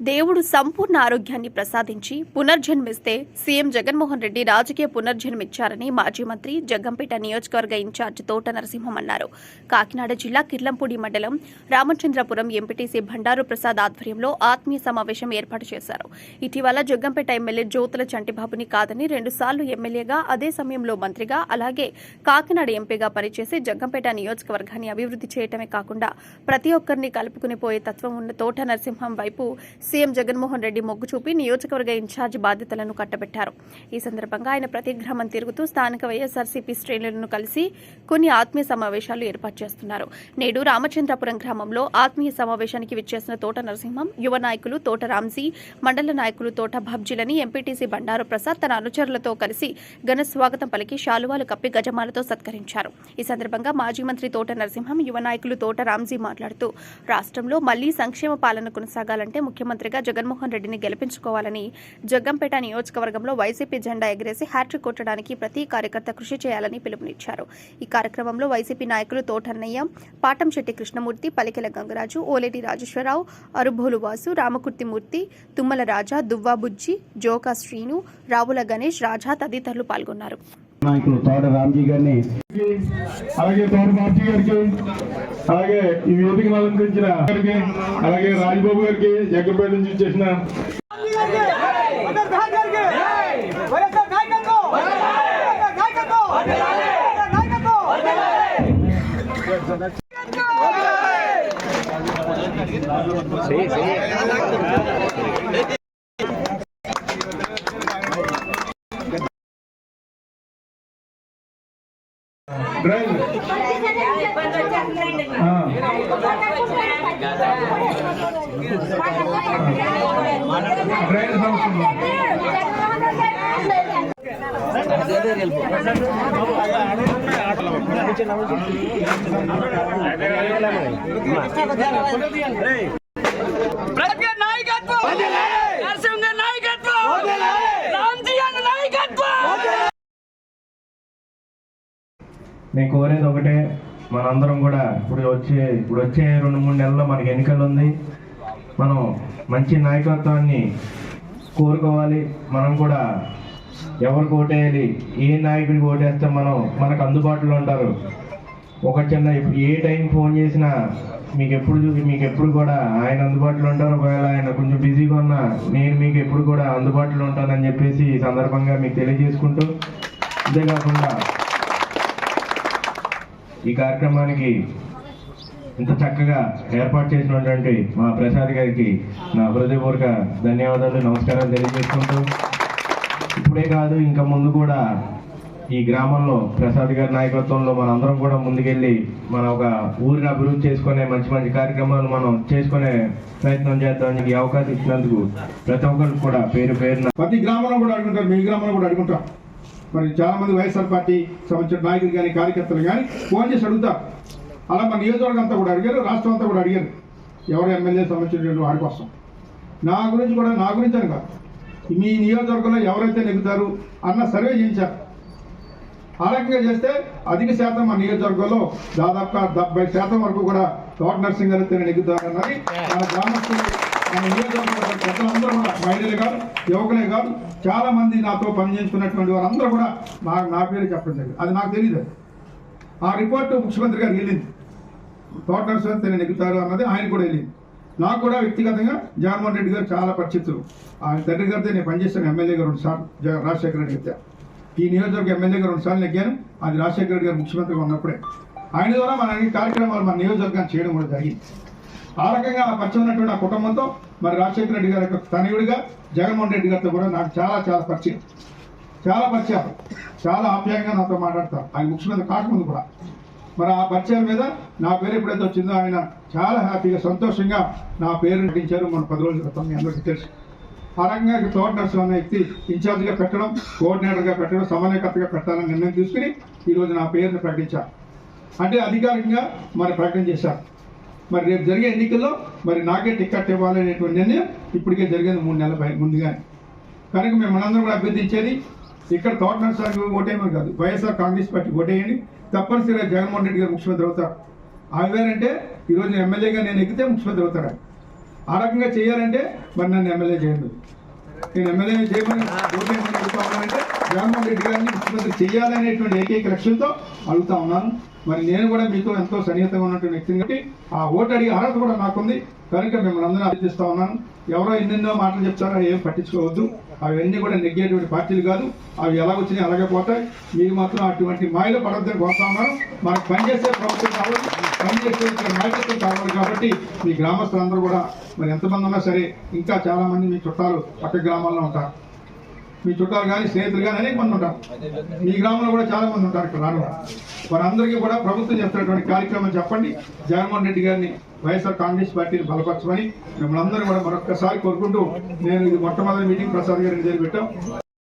దేవుడు సంపూర్ణ ఆరోగ్యాన్ని ప్రసాదించి పునర్జన్మిస్తే సీఎం జగన్మోహన్ రెడ్డి రాజకీయ పునర్జన్మిచ్చారని మాజీ మంత్రి జగ్గంపేట నియోజకవర్గ ఇన్ఛార్జ్ తోట నరసింహం అన్నారు. కాకినాడ జిల్లా కిర్లంపూడి మండలం రామచంద్రపురం ఎంపీటీసీ భండారు ప్రసాద్ ఆధ్వర్యంలో ఆత్మీయ సమావేశం ఏర్పాటు చేశారు. ఇటీవల జగ్గంపేట ఎమ్మెల్యే జ్యోతుల చంటిబాబుని కాదని రెండుసార్లు ఎమ్మెల్యేగా అదే సమయంలో మంత్రిగా అలాగే కాకినాడ ఎంపీగా పనిచేసి జగ్గంపేట నియోజకవర్గాన్ని అభివృద్ధి చేయటమే కాకుండా ప్రతి ఒక్కరిని కలుపుకుని పోయే తత్వం ఉన్న తోట నరసింహం వైపు సీఎం జగన్మోహన్ రెడ్డి మొగ్గు చూపి నియోజకవర్గ ఇన్ఛార్జ్ బాధ్యతలను కట్టబెట్టారు. ఈ సందర్భంగా ఆయన ప్రతి గ్రామం తిరుగుతూ స్థానిక వైఎస్ఆర్సీపీ శ్రేణులను కలిసి కొన్ని ఆత్మీయ సమావేశాలు ఏర్పాటు చేస్తున్నారు. నేడు రామచంద్రపురం గ్రామంలో ఆత్మీయ సమావేశానికి విచ్చేసిన తోట నరసింహం యువ నాయకులు తోట రామ్జీ మండల నాయకులు తోట భబ్జీలని ఎంపీటీసీ బండారు ప్రసాద్ తన అనుచరులతో కలిసి ఘన స్వాగతం పలికి శాలువాలు కప్పి గజమాలతో సత్కరించారు. ఈ సందర్భంగా మాజీ మంత్రి తోట నరసింహం యువ నాయకులు తోట రామ్జీ మాట్లాడుతూ రాష్ట్రంలో మళ్ళీ సంక్షేమ పాలన కొనసాగాలంటే ముఖ్యమంత్రి ముఖ్యమంత్రిగా జగన్మోహన్ రెడ్డిని గెలిపించుకోవాలని జగ్గంపేట నియోజకవర్గంలో వైసీపీ జెండా ఎగిరేసి హ్యాట్రిక్ కొట్టడానికి ప్రతి కార్యకర్త కృషి చేయాలని పిలుపునిచ్చారు. ఈ కార్యక్రమంలో వైసీపీ నాయకులు తోటన్నయ్య పాటంశెట్టి కృష్ణమూర్తి పలికెల గంగరాజు ఓలేటి రాజేశ్వరరావు అరుభోలు వాసు రామకుర్తిమూర్తి తుమ్మల రాజా దువ్వా బుజ్జి జోకా శ్రీను రావుల గణేష్ రాజా తదితరులు పాల్గొన్నారు. నాయకులు తోట రామ్జీ గారిని అలాగే తోట బాబ్జీ గారికి అలాగే ఈ వేదికను అలంకరించిన గారికి అలాగే రాజ్బాబు గారికి జగ్గంపేట నుంచి చేసిన వైఎస్ఆర్ నాయకత్వం డ్రైవ్ నాయకత్వం నరసింహ నాయకత్వం రామ్జీ అన్న నాయకత్వం నేను కోరేది ఒకటే మనందరం కూడా ఇప్పుడు వచ్చే ఇప్పుడు వచ్చే రెండు మూడు నెలల్లో మనకి ఎన్నికలు ఉంది. మనం మంచి నాయకత్వాన్ని కోరుకోవాలి. మనం కూడా ఎవరికి ఓటేయాలి ఏ నాయకుడికి ఓటేస్తే మనం మనకు అందుబాటులో ఉంటారు. ఒక చిన్న ఇప్పుడు ఏ టైం ఫోన్ చేసినా మీకు ఎప్పుడు చూసి మీకు ఎప్పుడు కూడా ఆయన అందుబాటులో ఉంటారు. ఒకవేళ ఆయన కొంచెం బిజీగా ఉన్నా నేను మీకు ఎప్పుడు కూడా అందుబాటులో ఉంటానని చెప్పేసి ఈ సందర్భంగా మీకు తెలియజేసుకుంటూ అంతేకాకుండా ఈ కార్యక్రమానికి ఇంత చక్కగా ఏర్పాటు చేసినటువంటి మా ప్రసాద్ గారికి నా హృదయపూర్వక ధన్యవాదాలు నమస్కారాలు తెలియజేసుకుంటూ ఇప్పుడే కాదు ఇంకా ముందు కూడా ఈ గ్రామంలో ప్రసాద్ గారి నాయకత్వంలో మనందరం కూడా ముందుకెళ్ళి మన ఒక ఊరిని అభివృద్ధి చేసుకునే మంచి మంచి కార్యక్రమాలు మనం చేసుకునే ప్రయత్నం చేద్దాం ఈ అవకాశం ఇచ్చినందుకు ప్రతి ఒక్కరికి కూడా పేరు పేరున ప్రతి గ్రామంలో కూడా అడుగుంటారు మీ గ్రామంలో కూడా అడుగుంటారు మరి చాలా మంది వైఎస్ఆర్ పార్టీ సంబంధించిన నాయకులు కానీ కార్యకర్తలు కానీ ఫోన్ చేసి అడుగుతారు. అలా మన నియోజకవర్గం అంతా కూడా అడిగారు రాష్ట్రం అంతా కూడా అడిగారు. ఎవరు ఎమ్మెల్యే సంబంధించినటువంటి వాడి కోసం. నా గురించి కూడా నా గురించి అని కాదు. మీ నియోజకవర్గంలో ఎవరైతే నెగ్గుతారు అన్న సర్వే చేయించారు. ఆ రకంగా చేస్తే అధిక శాతం మా నియోజకవర్గంలో దాదాపుగా డెబ్బై శాతం వరకు కూడా తోట నర్సింగ్ గారు నెగ్గుతారన్నది మన గ్రామస్తులు మన నియోజకవర్గ ప్రజలందరూ కూడా మహిళలే కాదు యువకులే కాదు చాలా నాతో పనిచేసుకున్నటువంటి వారందరూ కూడా నా నా పేరు చెప్పడం జరిగింది. అది నాకు తెలియదు ఆ రిపోర్టు ముఖ్యమంత్రి గారికి వెళ్ళింది. తోట నర్సింగ్ నెగ్గుతారు అన్నది ఆయన కూడా వెళ్ళింది. నాకు కూడా వ్యక్తిగతంగా జగన్మోహన్ రెడ్డి గారు చాలా పరిచితులు. ఆయన తండ్రి గారితో నేను పనిచేస్తాను ఎమ్మెల్యే గారు సార్లు రాజశేఖర రెడ్డి గారితో. ఈ నియోజకవర్గ ఎమ్మెల్యే గారు సార్లు నెగ్గాను. అది రాజశేఖర రెడ్డి గారు ముఖ్యమంత్రిగా ఉన్నప్పుడే. ఆయన ద్వారా మన కార్యక్రమాలు మన నియోజకవర్గాన్ని చేయడం కూడా జరిగింది. ఆ రకంగా ఆ పరిచయం ఉన్నటువంటి ఆ కుటుంబంతో మరి రాజశేఖర రెడ్డి గారి యొక్క తనయుడిగా జగన్మోహన్ రెడ్డి గారితో కూడా నాకు చాలా చాలా పరిచయం. చాలా పరిచయాలు. చాలా ఆప్యాయంగా నాతో మాట్లాడతారు. ఆయన ముఖ్యమంత్రి కాకముందు కూడా. మరి ఆ పరిచయం మీద నా పేరు ఎప్పుడైతే వచ్చిందో ఆయన చాలా హ్యాపీగా సంతోషంగా నా పేరు నటించారు. మన పది రోజుల క్రితం మీ అందరికీ తెలుసు. ఆ రకంగా తోట నర్సు అనే వ్యక్తి ఇన్ఛార్జ్గా పెట్టడం కోఆర్డినేటర్గా పెట్టడం సమన్వయకర్తగా పెట్టాలని నిర్ణయం తీసుకుని ఈరోజు నా పేరుని ప్రకటించారు. అంటే అధికారికంగా మరి ప్రకటన చేశారు. మరి రేపు జరిగే ఎన్నికల్లో మరి నాకే టికెట్ ఇవ్వాలనేటువంటి నిర్ణయం ఇప్పటికే జరిగింది మూడు నెలల ముందుగా ముందుగానే. కనుక మేము మనందరం కూడా అభ్యర్థించేది ఇక్కడ తోట నరసింహ ఓటేయమని కాదు వైఎస్ఆర్ కాంగ్రెస్ పార్టీ ఓటేయండి. తప్పనిసరిగా జగన్మోహన్ రెడ్డి గారు ముఖ్యమంత్రి అవుతారు. ఆయన అంటే ఈరోజు ఎమ్మెల్యేగా నేను ఎక్కితే ముఖ్యమంత్రి అవుతారా ఆ రకంగా చేయాలంటే మరి నన్ను ఎమ్మెల్యే చేయండి. నేను ఎమ్మెల్యే చేయమని ఓటేయమని అడుగుతా ఉన్నానంటే జగన్మోహన్ రెడ్డి గారిని ముఖ్యమంత్రి చేయాలనేటువంటి ఏకైక లక్ష్యంతో అడుగుతా ఉన్నాను. మరి నేను కూడా మీతో ఎంతో సన్నిహితంగా ఉన్నటువంటి వ్యక్తిని కాబట్టి ఆ ఓటు అడిగే అర్హత కూడా నాకుంది. కనుక మిమ్మల్ని అందరూ అభ్యర్థిస్తా ఉన్నాను. ఎవరో ఎన్నెన్నో మాటలు చెప్తారో ఏం పట్టించుకోవద్దు. అవన్నీ కూడా నెగ్గేటువంటి పార్టీలు కాదు. అవి ఎలా వచ్చినాయి అలాగే పోతాయి. మీరు మాత్రం అటువంటి మాయలో పడొద్దని కోరుతా ఉన్నారు మనకు పనిచేసే ప్రభుత్వం కావాలి. పనిచేసే నాయకత్వం కావాలి కాబట్టి మీ గ్రామస్తులందరూ కూడా మరి ఎంతమంది ఉన్నా సరే ఇంకా చాలామంది మీ చుట్టాలు పక్క గ్రామాల్లో ఉంటారు. మీ చుట్టాలు కానీ స్నేహితులు కానీ అనేక మంది ఉంటారు. మీ గ్రామంలో కూడా చాలా మంది ఉంటారు ఇక్కడ రాను వారందరికీ కూడా ప్రభుత్వం చేస్తున్నటువంటి కార్యక్రమం చెప్పండి. జగన్మోహన్ రెడ్డి గారిని వైఎస్ఆర్ కాంగ్రెస్ పార్టీని బలపరచమని మిమ్మల్ని అందరూ కూడా మరొక్కసారి కోరుకుంటూ నేను ఇది మొట్టమొదటి మీటింగ్ ప్రసాద్ గారిని జరిపెట్టాం